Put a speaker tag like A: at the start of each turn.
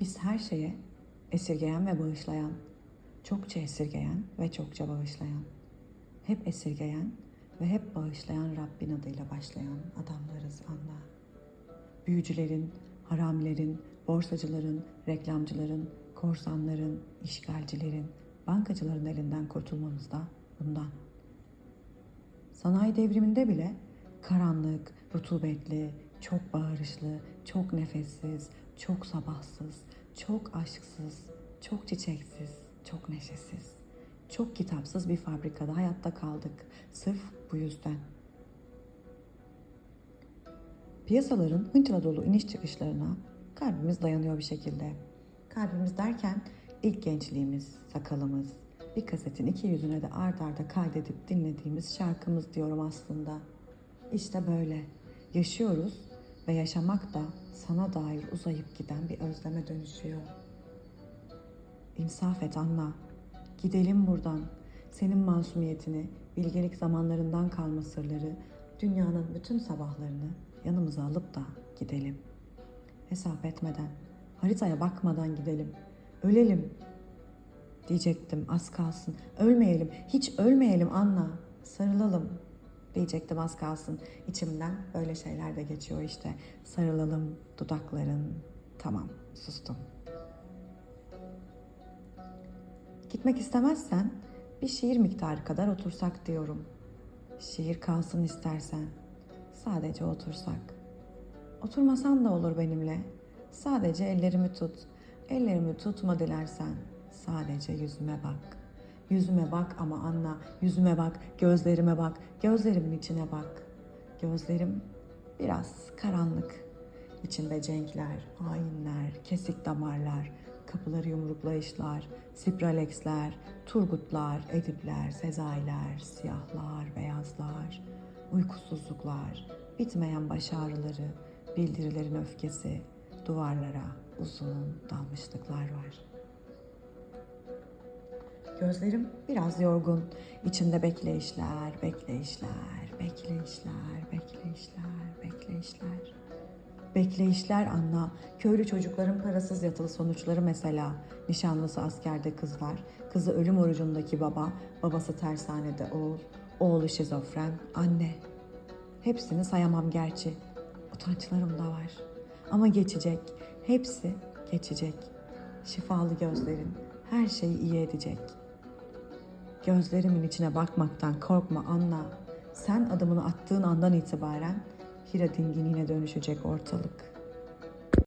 A: Biz her şeye esirgeyen ve bağışlayan, çokça esirgeyen ve çokça bağışlayan, hep esirgeyen ve hep bağışlayan Rabbin adıyla başlayan adamlarız anla. Büyücülerin, haramilerin, borsacıların, reklamcıların, korsanların, işgalcilerin, bankacıların elinden kurtulmamız da bundan. Sanayi devriminde bile karanlık, rutubetli, çok bağırışlı, çok nefessiz, çok sabahsız, çok aşksız, çok çiçeksiz, çok neşesiz, çok kitapsız bir fabrikada hayatta kaldık. Sırf bu yüzden. Piyasaların hınçla dolu iniş çıkışlarına kalbimiz dayanıyor bir şekilde. Kalbimiz derken ilk gençliğimiz, sakalımız, bir kasetin iki yüzüne de ard arda kaydedip dinlediğimiz şarkımız diyorum aslında. İşte böyle. Yaşıyoruz ve yaşamak da sana dair uzayıp giden bir özleme dönüşüyor. İnsaf et anla. Gidelim buradan. Senin masumiyetini, bilgelik zamanlarından kalma sırları, dünyanın bütün sabahlarını yanımıza alıp da gidelim. Hesap etmeden, haritaya bakmadan gidelim. Ölelim. Diyecektim az kalsın. Ölmeyelim, hiç ölmeyelim Anna. Sarılalım diyecektim az kalsın. İçimden böyle şeyler de geçiyor işte. Sarılalım dudakların. Tamam, sustum. Gitmek istemezsen bir şiir miktarı kadar otursak diyorum. Şiir kalsın istersen. Sadece otursak. Oturmasan da olur benimle. Sadece ellerimi tut. Ellerimi tutma dilersen. Sadece yüzüme bak. Yüzüme bak ama anla. Yüzüme bak, gözlerime bak. Gözlerimin içine bak. Gözlerim biraz karanlık. İçinde cenkler, hainler, kesik damarlar, kapıları yumruklayışlar, sipralexler, turgutlar, edipler, sezailer, siyahlar, beyazlar, uykusuzluklar, bitmeyen baş ağrıları, bildirilerin öfkesi, duvarlara uzun dalmışlıklar var. Gözlerim biraz yorgun. İçinde bekleyişler, bekleyişler, bekleyişler, bekleyişler, bekleyişler. Bekleyişler anla. Köylü çocukların parasız yatılı sonuçları mesela. Nişanlısı askerde kızlar. Kızı ölüm orucundaki baba. Babası tersanede oğul. Oğlu şizofren. Anne. Hepsini sayamam gerçi. Utançlarım da var. Ama geçecek. Hepsi geçecek. Şifalı gözlerin her şeyi iyi edecek. Gözlerimin içine bakmaktan korkma anla. Sen adımını attığın andan itibaren Hira dinginliğine dönüşecek ortalık.